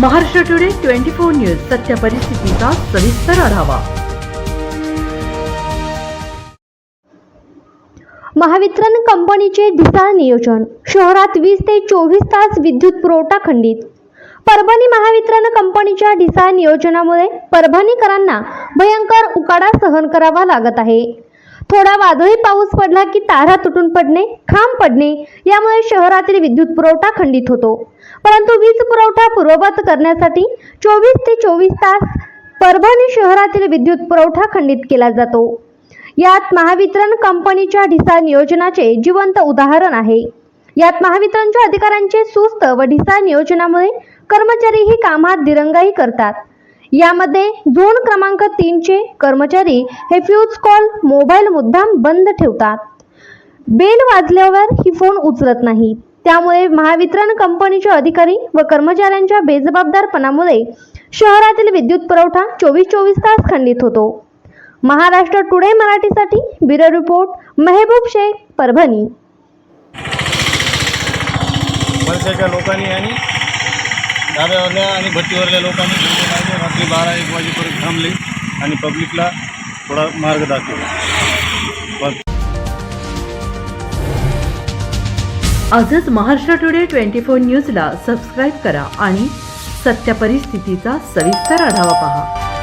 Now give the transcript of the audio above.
Maharashtra today twenty four news सत्य परिस्थितीचा सविस्तर आढावा. महावितरण कंपनीचे ढिसाळ नियोजन. शहरात वीस ते चोवीस तास विद्युत पुरवठा खंडित. परभणी महावितरण कंपनीच्या ढिसाळ नियोजनामुळे परभणीकरांना भयंकर उकाडा सहन करावा लागत आहे. थोडा वादळी पाऊस पडला की तारा तुटून पडणे खांब पडणे यामुळे शहरातील विद्युत पुरवठा खंडित होतो. परंतु वीज पुरवठा पूर्ववत करण्यासाठी चोवीस ते चोवीस तास परभणी शहरातील विद्युत पुरवठा खंडित केला जातो. यात महावितरण कंपनीच्या ढिसाळ नियोजनाचे जिवंत उदाहरण आहे. यात महावितरणच्या अधिकाऱ्यांचे सुस्त व ढिसाळ नियोजनामुळे कर्मचारीही कामात दिरंगाई करतात. यामध्ये झोन क्रमांक तीनचे कर्मचारी हे फ्यूज कॉल मोबाईल मुद्दाम बंद ठेवतात. बेल वाजल्यावर ही फोन उचलत नाही. त्यामुळे महावितरण कंपनीचे अधिकारी व कर्मचाऱ्यांच्या बेजबाबदारपणामुळे शहरातील विद्युत पुरवठा चोवीस चोवीस तास खंडित होतो. महाराष्ट्र टुडे मराठीसाठी ब्युरो रिपोर्ट मेहबूब शेख परभणी. लोकांनी आणि धाब्यावरल्या आणि भट्टीवरल्या लोकांनी रात्री बारा एक वाजेपर्यंत थांबले आणि पब्लिकला थोडा मार्ग दाखवला. आजच महाराष्ट्र टुडे ट्वेंटी फोर न्यूजला सबस्क्राईब करा आणि सत्य परिस्थितीचा सविस्तर आढावा पहा.